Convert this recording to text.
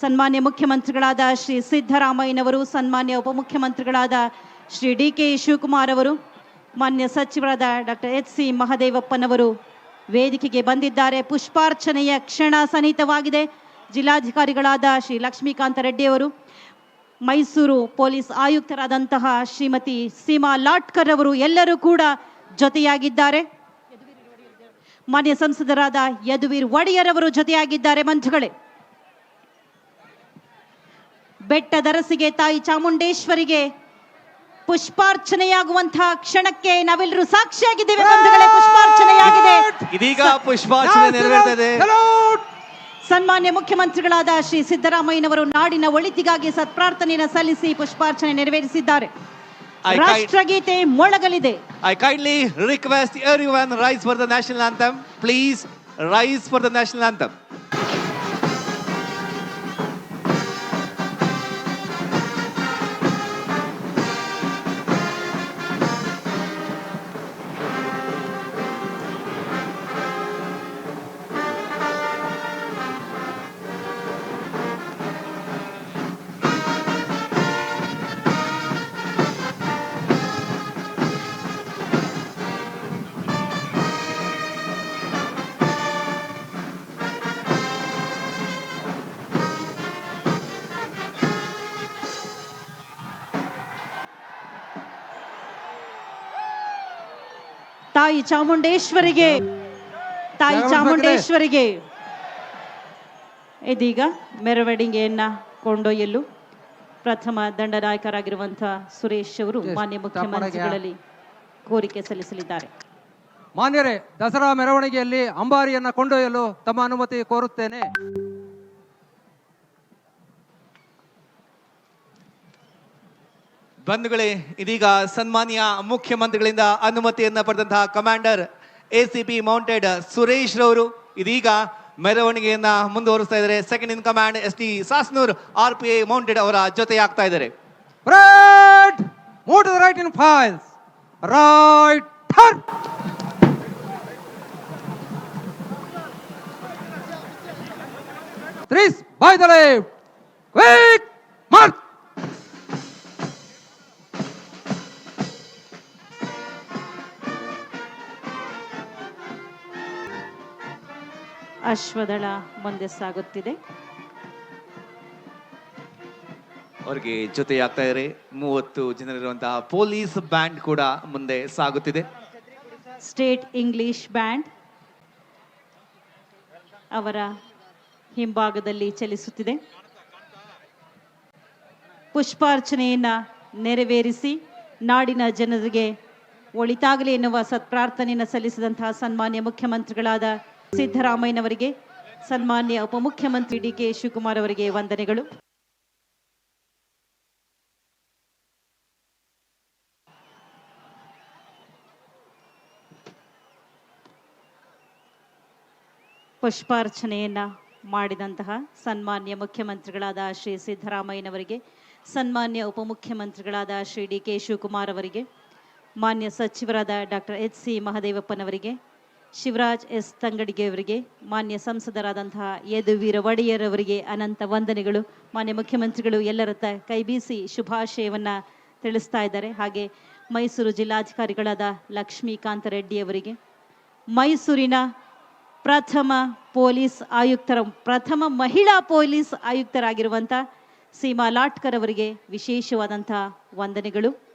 ಸನ್ಮಾನ್ಯ ಮುಖ್ಯಮಂತ್ರಿಗಳಾದ ಶ್ರೀ ಸಿದ್ದರಾಮಯ್ಯನವರು, ಸನ್ಮಾನ್ಯ ಉಪಮುಖ್ಯಮಂತ್ರಿಗಳಾದ ಶ್ರೀ ಡಿ ಕೆ ಶಿವಕುಮಾರ್ ಅವರು, ಮಾನ್ಯ ಸಚಿವರಾದ ಡಾಕ್ಟರ್ ಎಚ್ ಸಿ ಮಹದೇವಪ್ಪನವರು ವೇದಿಕೆಗೆ ಬಂದಿದ್ದಾರೆ. ಪುಷ್ಪಾರ್ಚನೆಯ ಕ್ಷಣ ಸನ್ನಿಹಿತವಾಗಿದೆ ಜಿಲ್ಲಾಧಿಕಾರಿಗಳಾದ ಶ್ರೀ ಲಕ್ಷ್ಮೀಕಾಂತ ರೆಡ್ಡಿಯವರು ಮೈಸೂರು ಪೊಲೀಸ್ ಆಯುಕ್ತರಾದಂತಹ ಶ್ರೀಮತಿ ಸೀಮಾ ಲಾಟ್ಕರ್ ಅವರು ಎಲ್ಲರೂ ಕೂಡ ಜೊತೆಯಾಗಿದ್ದಾರೆ. ಮಾನ್ಯ ಸಂಸದರಾದ ಯದುವೀರ್ ಒಡೆಯರ್ ಅವರು ಜೊತೆಯಾಗಿದ್ದಾರೆ. ಮಂಜುಗಳೇ ಬೆಟ್ಟದರಸಿಗೆ ತಾಯಿ ಚಾಮುಂಡೇಶ್ವರಿಗೆ ಪುಷ್ಪಾರ್ಚನೆಯಾಗುವಂತಹ ಕ್ಷಣಕ್ಕೆ ನಾವೆಲ್ಲರೂ ಸಾಕ್ಷಿಯಾಗಿದ್ದೇವೆ ಬಂಧುಗಳೇ ಪುಷ್ಪಾರ್ಚನೆಯಾಗಿದೆ. ಇದೀಗ ಪುಷ್ಪಾರ್ಚನೆ ಸನ್ಮಾನ್ಯ ಮುಖ್ಯಮಂತ್ರಿಗಳಾದ ಶ್ರೀ ಸಿದ್ದರಾಮಯ್ಯನವರು ನಾಡಿನ ಒಳಿತಿಗಾಗಿ ಸತ್ಪ್ರಾರ್ಥನೆಯನ್ನು ಸಲ್ಲಿಸಿ ಪುಷ್ಪಾರ್ಚನೆ ನೆರವೇರಿಸಿದ್ದಾರೆ. ರಾಷ್ಟ್ರಗೀತೆ ಮೊಳಗಲಿದೆ. I kindly request everyone rise for the national anthem please rise for the national anthem. ತಾಯಿ ಚಾಮುಂಡೇಶ್ವರಿಗೆ. ತಾಯಿ ಚಾಮುಂಡೇಶ್ವರಿಗೆ. ಇದೀಗ ಮೆರವಣಿಗೆಯನ್ನ ಕೊಂಡೊಯ್ಯಲು ಪ್ರಥಮ ದಂಡನಾಯಕರಾಗಿರುವಂತಹ ಸುರೇಶ್ ಅವರು ಮಾನ್ಯ ಮುಖ್ಯಮಂತ್ರಿಗಳಲ್ಲಿ ಕೋರಿಕೆ ಸಲ್ಲಿಸಲಿದ್ದಾರೆ. ಮಾನ್ಯರೇ ದಸರಾ ಮೆರವಣಿಗೆಯಲ್ಲಿ ಅಂಬಾರಿಯನ್ನ ಕೊಂಡೊಯ್ಯಲು ತಮ್ಮ ಅನುಮತಿ ಕೋರುತ್ತೇನೆ. ಬಂಧುಗಳೇ, ಇದೀಗ ಸನ್ಮಾನ್ಯ ಮುಖ್ಯಮಂತ್ರಿಗಳಿಂದ ಅನುಮತಿಯನ್ನು ಪಡೆದಂತಹ commander A C P mounted Suresh ರವರು ಇದೀಗ ಮೆರವಣಿಗೆಯನ್ನ ಮುಂದುವರಿಸ್ತಾ ಇದ್ದಾರೆ second in command S T Sasnur, R P I mounted ಅವರ ಜೊತೆ ಆಗ್ತಾ ಇದ್ದಾರೆ ರೈಟ್ left. Quick, march. ಅಶ್ವದಳ ಮುಂದೆ ಸಾಗುತ್ತಿದೆ. ಅವರಿಗೆ ಜೊತೆಯಾಗ್ತಾ ಇದ್ದಾರೆ ಮೂವತ್ತು ಜನರಿರುವಂತಹ ಪೊಲೀಸ್ ಬ್ಯಾಂಡ್ ಕೂಡ ಮುಂದೆ ಸಾಗುತ್ತಿದೆ. ಸ್ಟೇಟ್ ಇಂಗ್ಲಿಷ್ ಬ್ಯಾಂಡ್ ಅವರ ಹಿಂಭಾಗದಲ್ಲಿ ಚಲಿಸುತ್ತಿದೆ. ಪುಷ್ಪಾರ್ಚನೆಯನ್ನ ನೆರವೇರಿಸಿ ನಾಡಿನ ಜನರಿಗೆ ಒಳಿತಾಗಲಿ ಎನ್ನುವ ಸತ್ಪ್ರಾರ್ಥನೆಯನ್ನು ಸಲ್ಲಿಸಿದಂತಹ ಸನ್ಮಾನ್ಯ ಮುಖ್ಯಮಂತ್ರಿಗಳಾದ ಸಿದ್ದರಾಮಯ್ಯನವರಿಗೆ ಸನ್ಮಾನ್ಯ ಉಪಮುಖ್ಯಮಂತ್ರಿ ಡಿ ಕೆ ಶಿವಕುಮಾರ್ ಅವರಿಗೆ ವಂದನೆಗಳು. ಪುಷ್ಪಾರ್ಚನೆಯನ್ನ ಮಾಡಿದಂತಹ ಸನ್ಮಾನ್ಯ ಮುಖ್ಯಮಂತ್ರಿಗಳಾದ ಶ್ರೀ ಸಿದ್ದರಾಮಯ್ಯನವರಿಗೆ, ಸನ್ಮಾನ್ಯ ಉಪಮುಖ್ಯಮಂತ್ರಿಗಳಾದ ಶ್ರೀ ಡಿ ಕೆ ಶಿವಕುಮಾರ್ ಅವರಿಗೆ, ಮಾನ್ಯ ಸಚಿವರಾದ ಡಾಕ್ಟರ್ ಎಚ್ ಸಿ ಮಹದೇವಪ್ಪನವರಿಗೆ ಶಿವರಾಜ್ ಎಸ್. ತಂಗಡಿಗೆ ಅವರಿಗೆ, ಮಾನ್ಯ ಸಂಸದರಾದಂತಹ ಯದುವೀರ ಒಡೆಯರ್ ಅವರಿಗೆ ಅನಂತ ವಂದನೆಗಳು. ಮಾನ್ಯ ಮುಖ್ಯಮಂತ್ರಿಗಳು ಎಲ್ಲರ ತ ಕೈ ಬೀಸಿ ಶುಭಾಶಯವನ್ನ ತಿಳಿಸ್ತಾ ಇದ್ದಾರೆ. ಹಾಗೆ ಮೈಸೂರು ಜಿಲ್ಲಾಧಿಕಾರಿಗಳಾದ ಲಕ್ಷ್ಮೀಕಾಂತ ರೆಡ್ಡಿ ಅವರಿಗೆ, ಮೈಸೂರಿನ ಪ್ರಥಮ ಪೊಲೀಸ್ ಆಯುಕ್ತರ, ಪ್ರಥಮ ಮಹಿಳಾ ಪೊಲೀಸ್ ಆಯುಕ್ತರಾಗಿರುವಂಥ ಸೀಮಾ ಲಾಟ್ಕರ್ ಅವರಿಗೆ ವಿಶೇಷವಾದಂತಹ ವಂದನೆಗಳು.